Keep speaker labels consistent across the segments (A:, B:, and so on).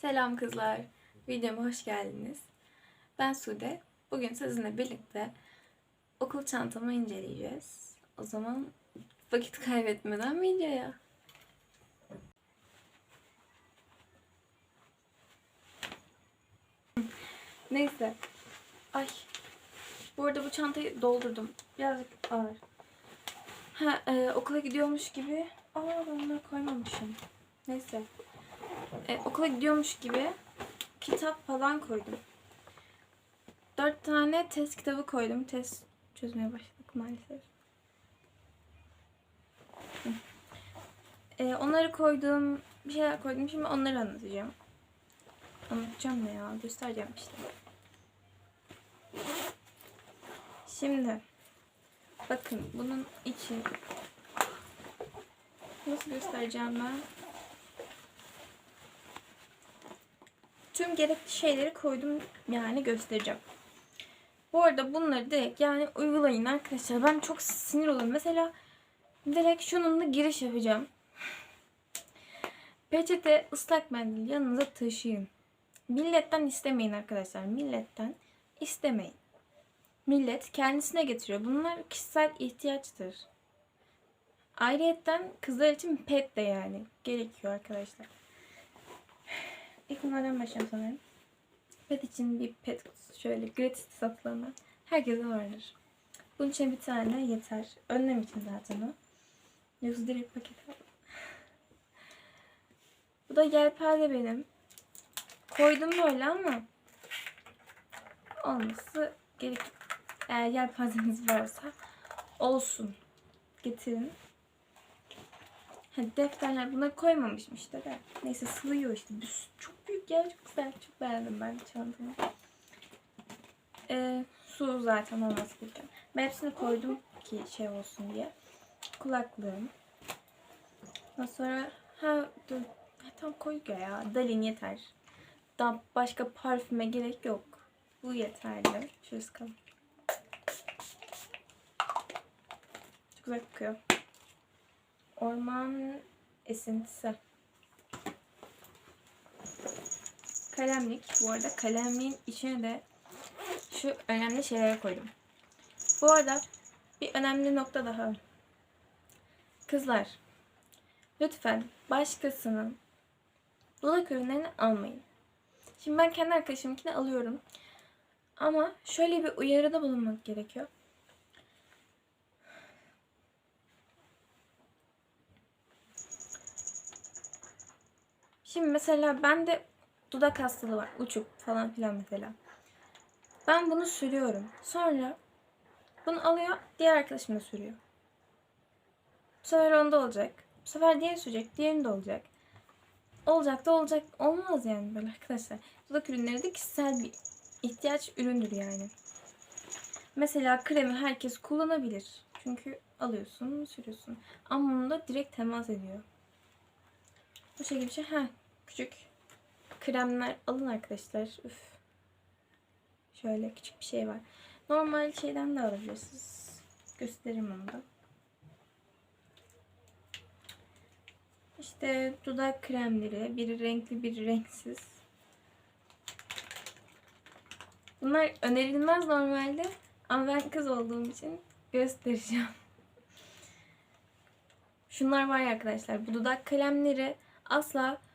A: Selam kızlar. Videoma hoş geldiniz. Ben Sude. Bugün sizinle birlikte okul çantamı inceleyeceğiz. O zaman vakit kaybetmeden videoya. Neyse. Ay. Bu arada bu çantayı doldurdum. Birazcık ağır. Ha, e, okula gidiyormuş gibi. Aa ben bunları koymamışım. Neyse. E, okula gidiyormuş gibi kitap falan koydum. Dört tane test kitabı koydum. Test çözmeye başladık maalesef. E, onları koydum. Bir şeyler koydum. Şimdi onları anlatacağım. Anlatacağım ne ya? Göstereceğim işte. Şimdi bakın bunun içi nasıl göstereceğim ben? Tüm gerekli şeyleri koydum yani göstereceğim. Bu arada bunları direkt yani uygulayın arkadaşlar. Ben çok sinir oluyorum. Mesela direkt şununla giriş yapacağım. Peçete, ıslak mendil yanınıza taşıyın. Milletten istemeyin arkadaşlar. Milletten istemeyin. Millet kendisine getiriyor. Bunlar kişisel ihtiyaçtır. Ayrıyetten kızlar için pet de yani gerekiyor arkadaşlar. İlk bunlardan başlayalım sanırım. Pet için bir pet kutusu şöyle gratis satılanlar. Herkese vardır. Bunun için bir tane yeter. Önlem için zaten o. Yoksa direkt paket al. Bu da yelpaze benim. Koydum böyle ama olması gerek. Eğer yelpazeniz varsa olsun. Getirin. Ha, defterler buna koymamışım işte de. Neyse sığıyor işte. Bir- Çok ya çok güzel. Çok beğendim ben çantamı. Ee, su zaten olması gereken. Ben hepsini koydum ki şey olsun diye. Kulaklığım. Ondan sonra ha dur. Ha, tam koy ya. Dalin yeter. Daha başka parfüme gerek yok. Bu yeterli. Şöyle sıkalım. Çok güzel kokuyor. Orman esintisi. Kalemlik. Bu arada kalemliğin içine de şu önemli şeyleri koydum. Bu arada bir önemli nokta daha. Kızlar, lütfen başkasının dudak ürünlerini almayın. Şimdi ben kendi arkadaşımınkini alıyorum. Ama şöyle bir uyarıda bulunmak gerekiyor. Şimdi mesela bende dudak hastalığı var. Uçuk falan filan mesela. Ben bunu sürüyorum. Sonra bunu alıyor diğer arkadaşım da sürüyor. Bu sefer onda olacak. Bu sefer diğeri sürecek. Diğerinde olacak. Olacak da olacak. Olmaz yani böyle arkadaşlar. Dudak ürünleri de kişisel bir ihtiyaç üründür yani. Mesela kremi herkes kullanabilir. Çünkü alıyorsun, sürüyorsun. Ama bunu da direkt temas ediyor. Bu şekilde bir şey. Heh, küçük kremler alın arkadaşlar. Üf. Şöyle küçük bir şey var. Normal şeyden de alabilirsiniz. Göstereyim onu da. İşte dudak kremleri. Biri renkli, biri renksiz. Bunlar önerilmez normalde. Ama ben kız olduğum için göstereceğim. Şunlar var ya arkadaşlar. Bu dudak kalemleri asla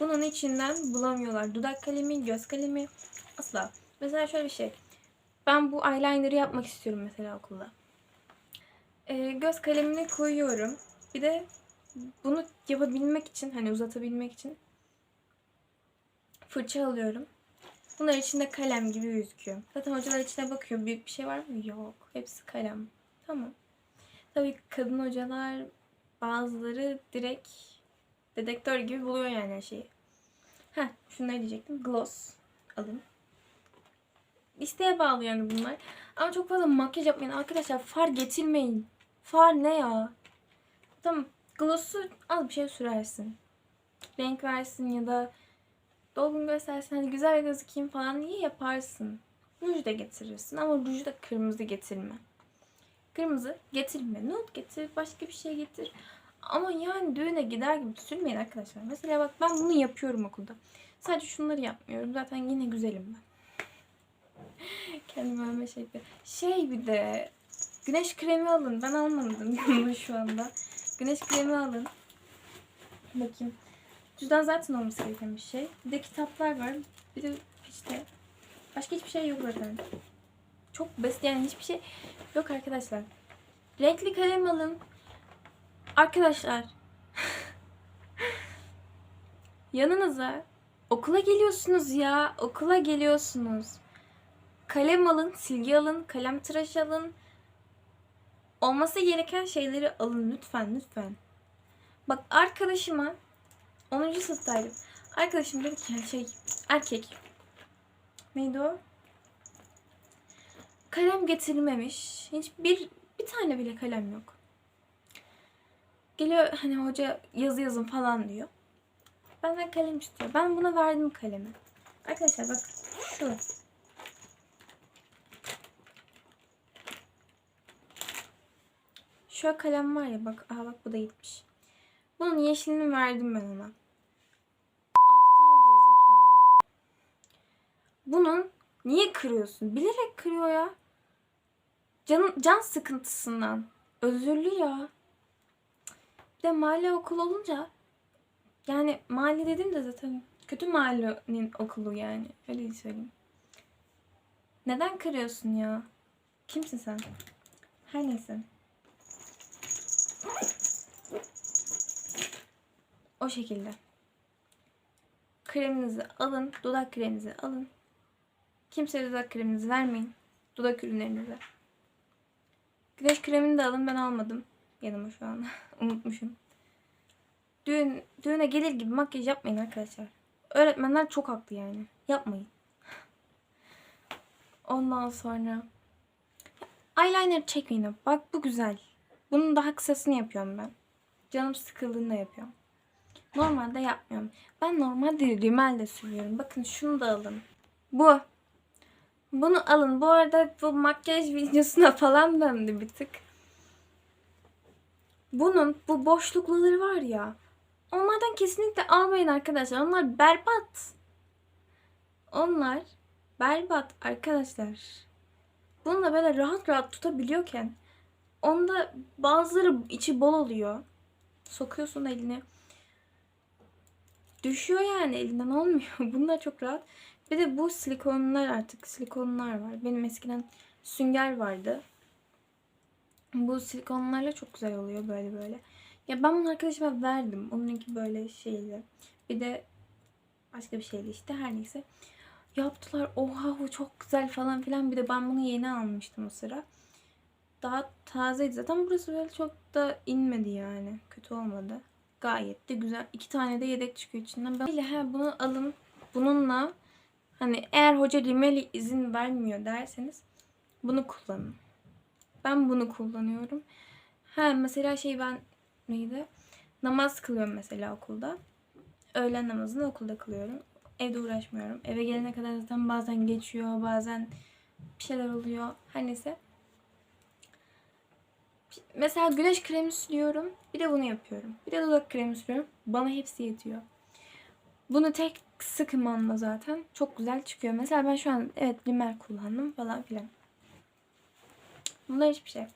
A: bunun içinden bulamıyorlar. Dudak kalemi, göz kalemi asla. Mesela şöyle bir şey. Ben bu eyeliner'ı yapmak istiyorum mesela okulda. Ee, göz kalemini koyuyorum. Bir de bunu yapabilmek için hani uzatabilmek için fırça alıyorum. Bunlar içinde kalem gibi gözüküyor. Zaten hocalar içine bakıyor. Büyük bir şey var mı? Yok. Hepsi kalem. Tamam. Tabii kadın hocalar bazıları direkt dedektör gibi buluyor yani şeyi. Heh, şunları diyecektim. Gloss alın. İsteğe bağlı yani bunlar. Ama çok fazla makyaj yapmayın. Arkadaşlar far getirmeyin. Far ne ya? Tamam. Gloss'u az bir şey sürersin. Renk versin ya da dolgun göstersin. Hani güzel gözükeyim falan iyi yaparsın. Ruj da getirirsin ama ruju da kırmızı getirme. Kırmızı getirme. Nude getir. Başka bir şey getir. Ama yani düğüne gider gibi sürmeyin arkadaşlar. Mesela bak ben bunu yapıyorum okulda. Sadece şunları yapmıyorum. Zaten yine güzelim ben. Kendime övme yapıyorum. Şey bir de güneş kremi alın. Ben almadım yanımda şu anda. Güneş kremi alın. Bakayım. Cüzdan zaten olması gereken bir şey. Bir de kitaplar var. Bir de işte başka hiçbir şey yok zaten. Çok basit yani hiçbir şey yok arkadaşlar. Renkli kalem alın. Arkadaşlar. Yanınıza okula geliyorsunuz ya. Okula geliyorsunuz. Kalem alın, silgi alın, kalem tıraş alın. Olması gereken şeyleri alın lütfen lütfen. Bak arkadaşıma 10. sınıftaydım. Arkadaşım dedi ki şey erkek. Neydi o? Kalem getirilmemiş. Hiçbir bir tane bile kalem yok. Geliyor hani hoca yazı yazın falan diyor. Benden kalem istiyor. Ben buna verdim kalemi. Arkadaşlar bak şu. Şu kalem var ya bak. Aha bak bu da gitmiş. Bunun yeşilini verdim ben ona. Aptal gerizekalı. Bunun niye kırıyorsun? Bilerek kırıyor ya. Can, can sıkıntısından. Özürlü ya. De mahalle okulu olunca yani mahalle dedim de zaten kötü mahallenin okulu yani. Öyle söyleyeyim. Neden kırıyorsun ya? Kimsin sen? Her neyse. O şekilde. Kreminizi alın. Dudak kreminizi alın. Kimseye dudak kreminizi vermeyin. Dudak ürünlerinize. Güneş kremini de alın. Ben almadım. Yanıma şu an. Unutmuşum. Düğün, düğüne gelir gibi makyaj yapmayın arkadaşlar. Öğretmenler çok haklı yani. Yapmayın. Ondan sonra eyeliner çekmeyin. Bak bu güzel. Bunun daha kısasını yapıyorum ben. Canım sıkıldığında yapıyorum. Normalde yapmıyorum. Ben normalde rimel de sürüyorum. Bakın şunu da alın. Bu. Bunu alın. Bu arada bu makyaj videosuna falan döndü bir tık. Bunun bu boşlukları var ya. Onlardan kesinlikle almayın arkadaşlar. Onlar berbat. Onlar berbat arkadaşlar. Bununla böyle rahat rahat tutabiliyorken onda bazıları içi bol oluyor. Sokuyorsun elini. Düşüyor yani elinden olmuyor. Bunlar çok rahat. Bir de bu silikonlar artık silikonlar var. Benim eskiden sünger vardı. Bu silikonlarla çok güzel oluyor böyle böyle. Ya ben bunu arkadaşıma verdim. Onunki böyle şeyli. Bir de başka bir şeydi işte her neyse. Yaptılar. Oha bu çok güzel falan filan. Bir de ben bunu yeni almıştım o sıra. Daha tazeydi zaten. Burası böyle çok da inmedi yani. Kötü olmadı. Gayet de güzel. İki tane de yedek çıkıyor içinden. Ben he, bunu alın. Bununla hani eğer hoca rimeli izin vermiyor derseniz bunu kullanın. Ben bunu kullanıyorum. Ha mesela şey ben neydi? Namaz kılıyorum mesela okulda. Öğlen namazını okulda kılıyorum. Evde uğraşmıyorum. Eve gelene kadar zaten bazen geçiyor, bazen bir şeyler oluyor. Her neyse. Mesela güneş kremi sürüyorum. Bir de bunu yapıyorum. Bir de dudak kremi sürüyorum. Bana hepsi yetiyor. Bunu tek sıkmanla zaten çok güzel çıkıyor. Mesela ben şu an evet rimel kullandım falan filan. Bunlar hiçbir şey.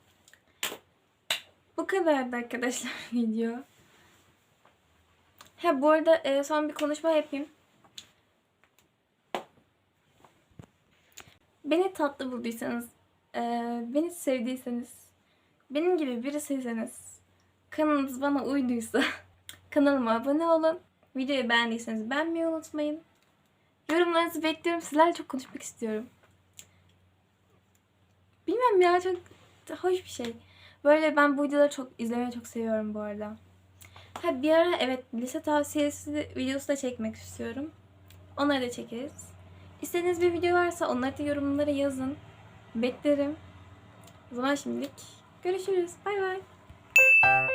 A: Bu kadardı arkadaşlar video. Ha bu arada e, son bir konuşma yapayım. Beni tatlı bulduysanız, e, beni sevdiyseniz, benim gibi birisiyseniz, kanalınız bana uyduysa kanalıma abone olun. Videoyu beğendiyseniz beğenmeyi unutmayın. Yorumlarınızı bekliyorum. Sizlerle çok konuşmak istiyorum. Bilmem ya çok hoş bir şey. Böyle ben bu videoları çok izlemeyi çok seviyorum bu arada. Ha bir ara evet lise tavsiyesi videosu da çekmek istiyorum. Onları da çekeriz. İstediğiniz bir video varsa onları da yorumlara yazın. Beklerim. O zaman şimdilik görüşürüz. Bay bay.